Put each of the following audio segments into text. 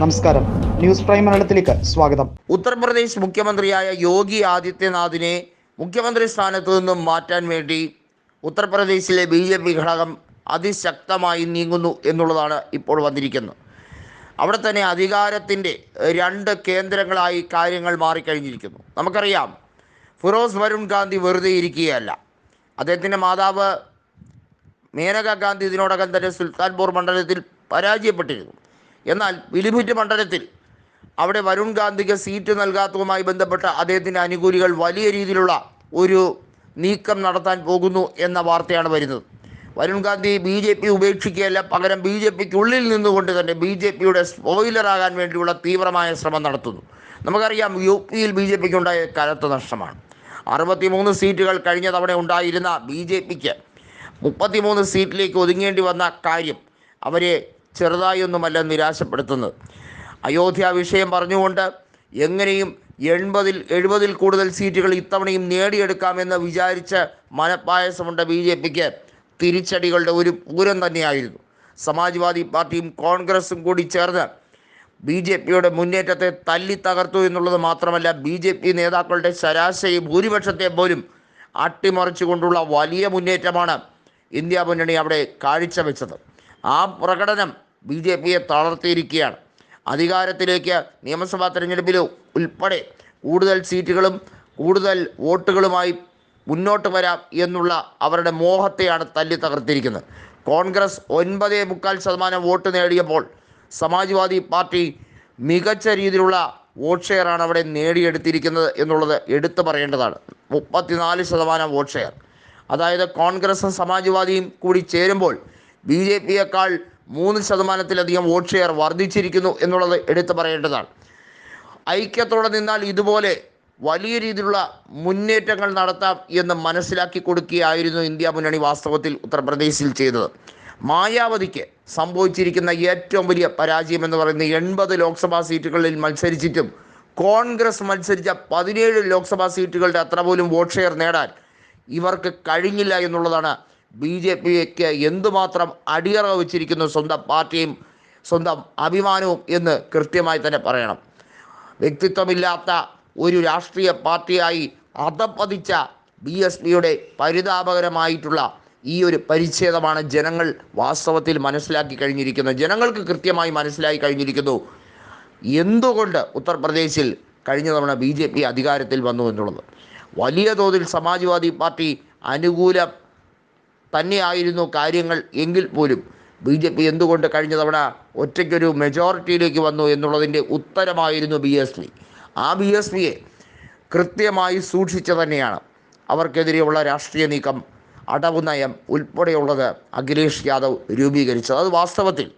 നമസ്കാരം. News prime മലയാളത്തിലേക്ക് സ്വാഗതം. ഉത്തർപ്രദേശ് മുഖ്യമന്ത്രിയായ യോഗി ആദിത്യനാഥിനെ മുഖ്യമന്ത്രി സ്ഥാനത്തു നിന്നും മാറ്റാൻ വേണ്ടി ഉത്തർപ്രദേശിലെ ബി ജെ പി ഘടകം അതിശക്തമായി നീങ്ങുന്നു എന്നുള്ളതാണ് ഇപ്പോൾ വന്നിരിക്കുന്നത്. അവിടെ തന്നെ അധികാരത്തിന്റെ രണ്ട് കേന്ദ്രങ്ങളായി കാര്യങ്ങൾ മാറിക്കഴിഞ്ഞിരിക്കുന്നു. നമുക്കറിയാം ഫിറോസ് വരുൺ ഗാന്ധി വെറുതെ ഇരിക്കുകയല്ല. അദ്ദേഹത്തിന്റെ മാതാവ് മേനക ഗാന്ധി ഇതിനോടകം തന്നെ സുൽത്താൻപൂർ മണ്ഡലത്തിൽ പരാജയപ്പെട്ടിരുന്നു. എന്നാൽ പിലിഭിറ്റ് മണ്ഡലത്തിൽ അവിടെ വരുൺ ഗാന്ധിക്ക് സീറ്റ് നൽകാത്തതുമായി ബന്ധപ്പെട്ട് അദ്ദേഹത്തിന്റെ അനുകൂലികൾ വലിയ രീതിയിലുള്ള ഒരു നീക്കം നടത്താൻ പോകുന്നു എന്ന വാർത്തയാണ് വരുന്നത്. Varun Gandhi B J P ഉപേക്ഷിക്കുകയല്ല പകരം ബി ജെ പിക്കുള്ളിൽ നിന്നുകൊണ്ട് തന്നെ ബി ജെ പിയുടെ സ്പോയിലറാകാൻ വേണ്ടിയുള്ള തീവ്രമായ ശ്രമം നടത്തുന്നു. നമുക്കറിയാം യു പിയിൽ ബി ജെ പിക്ക് ഉണ്ടായ കനത്ത നഷ്ടമാണ്. അറുപത്തിമൂന്ന് സീറ്റുകൾ കഴിഞ്ഞ തവണ ഉണ്ടായിരുന്ന ബി ജെ പിക്ക് മുപ്പത്തിമൂന്ന് സീറ്റിലേക്ക് ഒതുങ്ങേണ്ടി വന്ന കാര്യം അവരെ ചെറുതായൊന്നുമല്ല നിരാശപ്പെടുത്തുന്നത്. അയോധ്യ വിഷയം പറഞ്ഞുകൊണ്ട് എങ്ങനെയും എൺപതിൽ എഴുപതിൽ കൂടുതൽ സീറ്റുകൾ ഇത്തവണയും നേടിയെടുക്കാമെന്ന് വിചാരിച്ച് മനപ്പായസമുണ്ട് ബി ജെ പിക്ക്. തിരിച്ചടികളുടെ ഒരു പൂരം തന്നെയായിരുന്നു. സമാജ്വാദി പാർട്ടിയും കോൺഗ്രസും കൂടി ചേർന്ന് ബി ജെ പിയുടെ മുന്നേറ്റത്തെ തല്ലി തകർത്തു എന്നുള്ളത് മാത്രമല്ല ബി ജെ പി നേതാക്കളുടെ ശരാശരി ഭൂരിപക്ഷത്തെ പോലും അട്ടിമറിച്ചുകൊണ്ടുള്ള വലിയ മുന്നേറ്റമാണ് ഇന്ത്യ മുന്നണി അവിടെ കാഴ്ചവെച്ചത്. ആ പ്രകടനം ബി ജെ പിയെ തളർത്തിയിരിക്കുകയാണ്. അധികാരത്തിലേക്ക് നിയമസഭാ തെരഞ്ഞെടുപ്പിൽ ഉൾപ്പെടെ കൂടുതൽ സീറ്റുകളും കൂടുതൽ വോട്ടുകളുമായി മുന്നോട്ട് വരാം എന്നുള്ള അവരുടെ മോഹത്തെയാണ് തല്ലി തകർത്തിരിക്കുന്നത്. കോൺഗ്രസ് ഒൻപതേ മുക്കാൽ ശതമാനം വോട്ട് നേടിയപ്പോൾ സമാജ്വാദി പാർട്ടി മികച്ച രീതിയിലുള്ള വോട്ട് ഷെയറാണ് അവിടെ നേടിയെടുത്തിരിക്കുന്നത് എന്നുള്ളത് എടുത്തു പറയേണ്ടതാണ്. മുപ്പത്തിനാല് ശതമാനം വോട്ട് ഷെയർ. അതായത് കോൺഗ്രസും സമാജ്വാദിയും കൂടി ചേരുമ്പോൾ ബി ജെ പിയേക്കാൾ മൂന്ന് ശതമാനത്തിലധികം വോട്ട് ഷെയർ വർദ്ധിച്ചിരിക്കുന്നു എന്നുള്ളത് എടുത്തു പറയേണ്ടതാണ്. ഐക്യത്തോടെ നിന്നാൽ ഇതുപോലെ വലിയ രീതിയിലുള്ള മുന്നേറ്റങ്ങൾ നടത്താം എന്ന് മനസ്സിലാക്കി കൊടുക്കുകയായിരുന്നു ഇന്ത്യ മുന്നണി വാസ്തവത്തിൽ ഉത്തർപ്രദേശിൽ ചെയ്തത്. മായാവതിക്ക് സംഭവിച്ചിരിക്കുന്ന ഏറ്റവും വലിയ പരാജയം എന്ന് പറയുന്ന എൺപത് ലോക്സഭാ സീറ്റുകളിൽ മത്സരിച്ചിട്ടും കോൺഗ്രസ് മത്സരിച്ച പതിനേഴ് ലോക്സഭാ സീറ്റുകളുടെ അത്ര പോലും വോട്ട് ഷെയർ നേടാൻ ഇവർക്ക് കഴിഞ്ഞില്ല എന്നുള്ളതാണ് ബി ജെ പിക്ക് എന്തുമാത്രം അടിയറ വെച്ചിരിക്കുന്നു സ്വന്തം പാർട്ടിയും സ്വന്തം അഭിമാനവും എന്ന് കൃത്യമായി തന്നെ പറയണം. വ്യക്തിത്വമില്ലാത്ത ഒരു രാഷ്ട്രീയ പാർട്ടിയായി അധപ്പതിച്ച ബി എസ് പിയുടെ പരിതാപകരമായിട്ടുള്ള ഈ ഒരു പരിച്ഛേദമാണ് ജനങ്ങൾ വാസ്തവത്തിൽ മനസ്സിലാക്കി കഴിഞ്ഞിരിക്കുന്നത്. ജനങ്ങൾക്ക് കൃത്യമായി മനസ്സിലായി കഴിഞ്ഞിരിക്കുന്നു. എന്തുകൊണ്ട് ഉത്തർപ്രദേശിൽ കഴിഞ്ഞ തവണ ബി ജെ പി അധികാരത്തിൽ വന്നു എന്നുള്ളത്? വലിയ തോതിൽ സമാജ്വാദി പാർട്ടി അനുകൂല തന്നെയായിരുന്നു കാര്യങ്ങൾ എങ്കിൽ പോലും. ബി ജെ പി എന്തുകൊണ്ട് കഴിഞ്ഞ തവണ ഒറ്റയ്ക്കൊരു മെജോറിറ്റിയിലേക്ക് വന്നു എന്നുള്ളതിന്റെ ഉത്തരമായിരുന്നു ബി എസ് പി. ആ ബി എസ് പിയെ കൃത്യമായി സൂക്ഷിച്ചു തന്നെയാണ് അവർക്കെതിരെയുള്ള രാഷ്ട്രീയ നീക്കം അടവ് നയം ഉൾപ്പെടെയുള്ളത് അഖിലേഷ് യാദവ് രൂപീകരിച്ചത്. അത് വാസ്തവത്തിൽ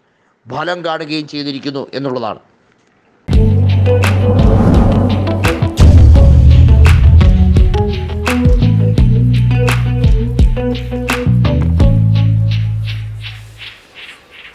ഫലം കാണുകയും ചെയ്തിരിക്കുന്നു എന്നുള്ളതാണ്.